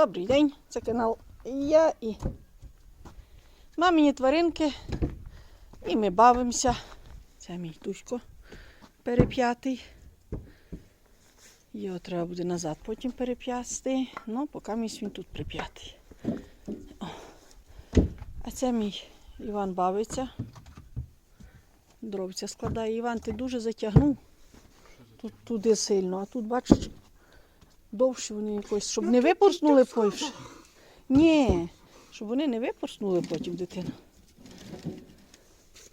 Добрий день, це канал Я і мамині тваринки. І ми бавимося. Це мій Тусько переп'ятий. Його треба буде назад потім переп'ясти. Ну, поки місь він тут прип'ятий. А це мій Іван бавиться. Дровця складає. Іван, ти дуже затягнув. Тут туди сильно, а тут бачиш, довше вони якось, щоб не випорснули потім. Ні, щоб вони не випорснули потім дитину.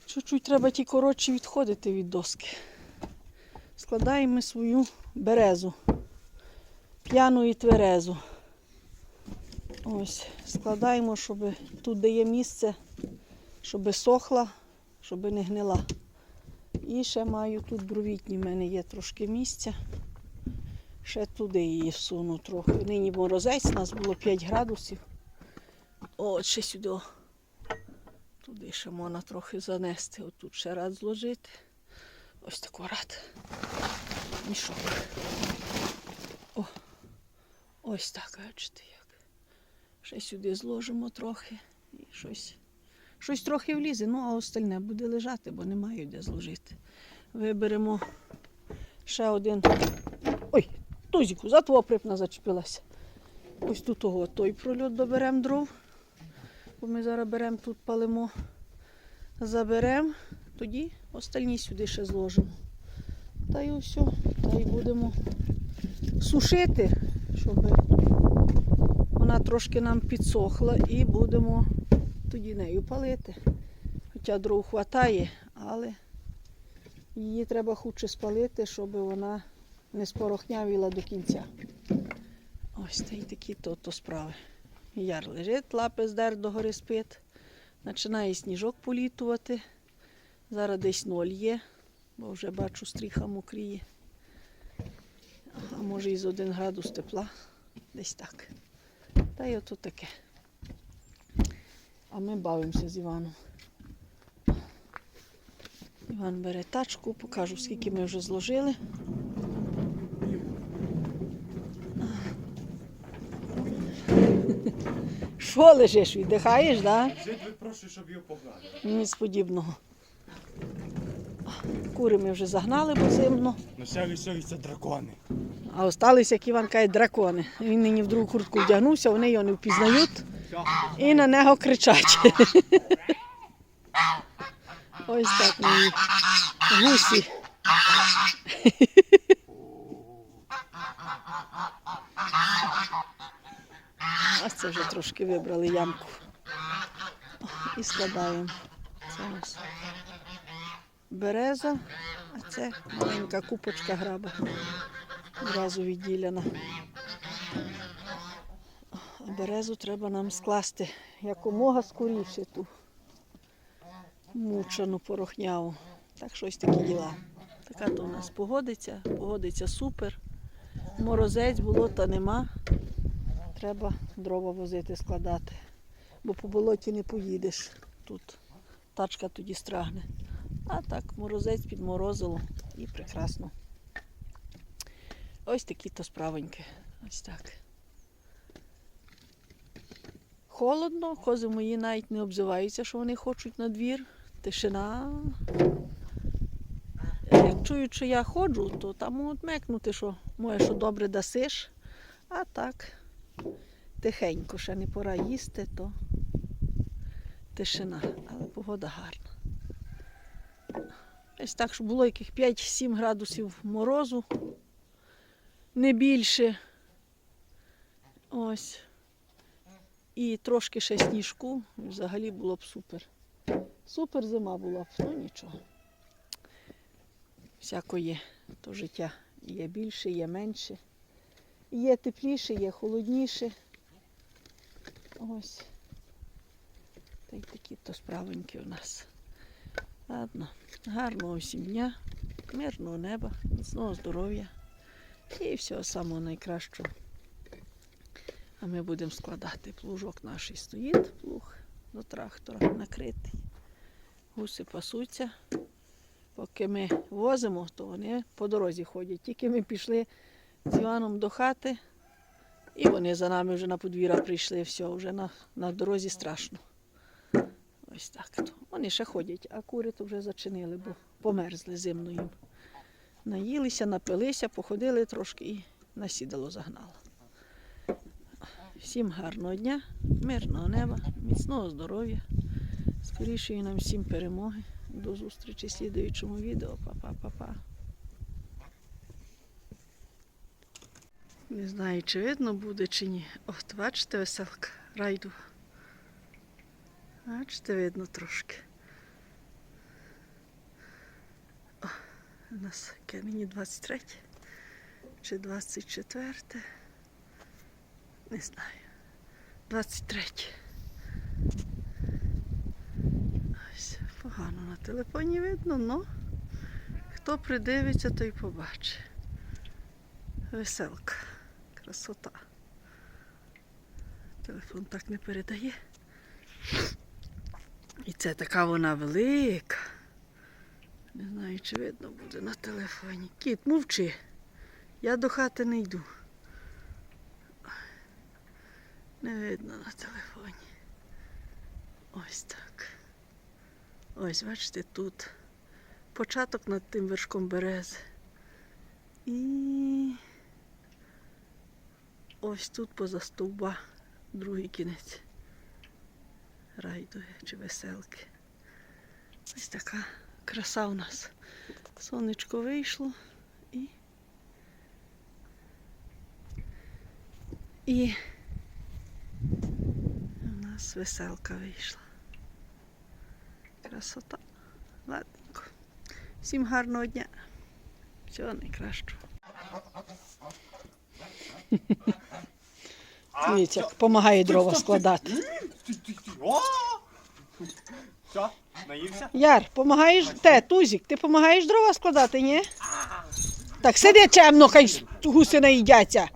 Чуть-чуть треба ті коротші відходити від доски. Складаємо свою березу. П'яну і тверезу. Ось, складаємо, щоб тут де є місце, щоб сохла, щоб не гнила. І ще маю тут бровітні, в мене є трошки місця. Ще туди її всуну трохи. Нині морозець, у нас було 5 градусів. От ще сюди. Туди ще можна трохи занести. Отут ще рад зложити. Ось таку рад. Мішок. О, ось так, бачите як. Ще сюди зложимо трохи і щось. Щось трохи влізе, ну а остальне буде лежати, бо немає де зложити. Виберемо ще один. Тузіку, за твого припна зачепилася. Ось тут того, той прольот доберемо дров. Бо ми зараз беремо тут палимо, заберемо, тоді остальні сюди ще зложимо. Та й все, та й будемо сушити, щоб вона трошки нам підсохла і будемо тоді нею палити. Хоча дров хватає, але її треба хутше спалити, щоб вона не спорохнявіла до кінця. Ось та й такі то, справи. Яр лежить, лапи здер до гори спить. Починає сніжок політувати. Зараз десь ноль є, бо вже бачу, стріха мокріє. А може і з один градус тепла. Десь так. Та й ото таке. А ми бавимося з Іваном. Іван бере тачку, покажу, скільки ми вже зложили. Що лежиш, віддихаєш, так? Жить випрошую, щоб його погнали. Ніц подібного. Кури ми вже загнали, бо зимно. На сяві сьогодні це дракони. А осталися, як Іван каже, дракони. Він нині в другу куртку вдягнувся, вони його не впізнають і на нього кричать. Ось так мої гусі. Ось це вже трошки вибрали ямку. І складаємо. Це нас береза, а це маленька купочка граба. Зразу відділена. А березу треба нам скласти якомога скоріше ту мучену порохняву. Так щось такі діла. Така то у нас погодиться, погодиться супер. Морозець, болота нема. Треба дрова возити, складати. Бо по болоті не поїдеш. Тут тачка тоді страгне. А так, морозець підморозило і прекрасно. Ось такі то справоньки. Ось так. Холодно, кози мої навіть не обзиваються, що вони хочуть на двір. Тишина. Як чують, що я ходжу, то там можуть мекнути, що моє, що добре дасиш. А так, тихенько, ще не пора їсти, то тишина, але погода гарна. Ось так, що було яких 5-7 градусів морозу, не більше. Ось. І трошки ще сніжку, взагалі було б супер. Супер зима була б, ну нічого. Всяко є, то життя є більше, є менше. Є тепліше, є холодніше. Ось. Та й такі то справоньки у нас. Ладно, гарного дня, мирного неба, міцного здоров'я і всього самого найкращого. А ми будемо складати. Плужок наш стоїть, плуг до трактора накритий. Гуси пасуться. Поки ми возимо, то вони по дорозі ходять. Тільки ми пішли з Іваном до хати І вони за нами вже на подвір'я прийшли, все, вже на, на дорозі страшно. Ось так. то. Вони ще ходять, а кури то вже зачинили, бо померзли зимно їм. Наїлися, напилися, походили трошки і на сідало загнало. Всім гарного дня, мирного неба, міцного здоров'я. Скорішої нам всім перемоги. До зустрічі в слідуючому відео. Па-па-па-па. Не знаю, чи видно буде, чи ні. От, бачите, веселка, райду. Бачите, видно трошки. О, у нас яке мені 23 чи 24. Не знаю. 23. Ось, погано на телефоні видно, но хто придивиться, той побачить. Веселка. Красота. Телефон так не передає. І це така вона велика. Не знаю, чи видно буде на телефоні. Кіт, мовчи. Я до хати не йду. Не видно на телефоні. Ось так. Ось, бачите, тут початок над тим вершком берези. І ось тут поза стовба другий кінець. Райдуги чи веселки. Ось така краса у нас. Сонечко вийшло і. І у нас веселка вийшла. Красота. Ладненько. Всім гарного дня. Всього найкращого. Дивіться, як допомагає дрова складати. Що? Наївся? Яр, допомагаєш? Те, Тузік, ти допомагаєш дрова складати, ні? Так сиди чемно, хай гуси наїдяться.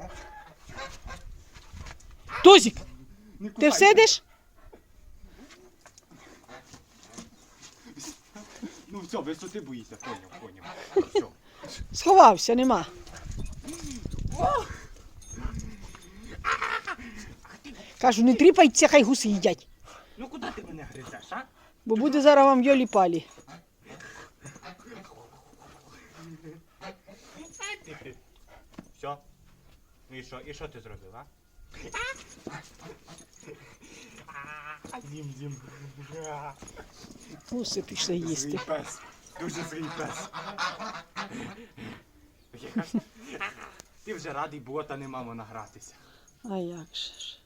Тузік, ти всидиш? Ну все, висоти боїшся, поняв, поняв. Все. Сховався, нема. Кажу, не тріпайте, хай гуси їдять, Ну куди ти мене гризеш, а? бо буде зараз вам йолі-палі. Все. Ну і що, і що ти зробив, а? Зім, зім. Гуси пішли Свій їсти. пес. Дуже свій пес. Ти вже радий бота не мамо награтися. А як же ж?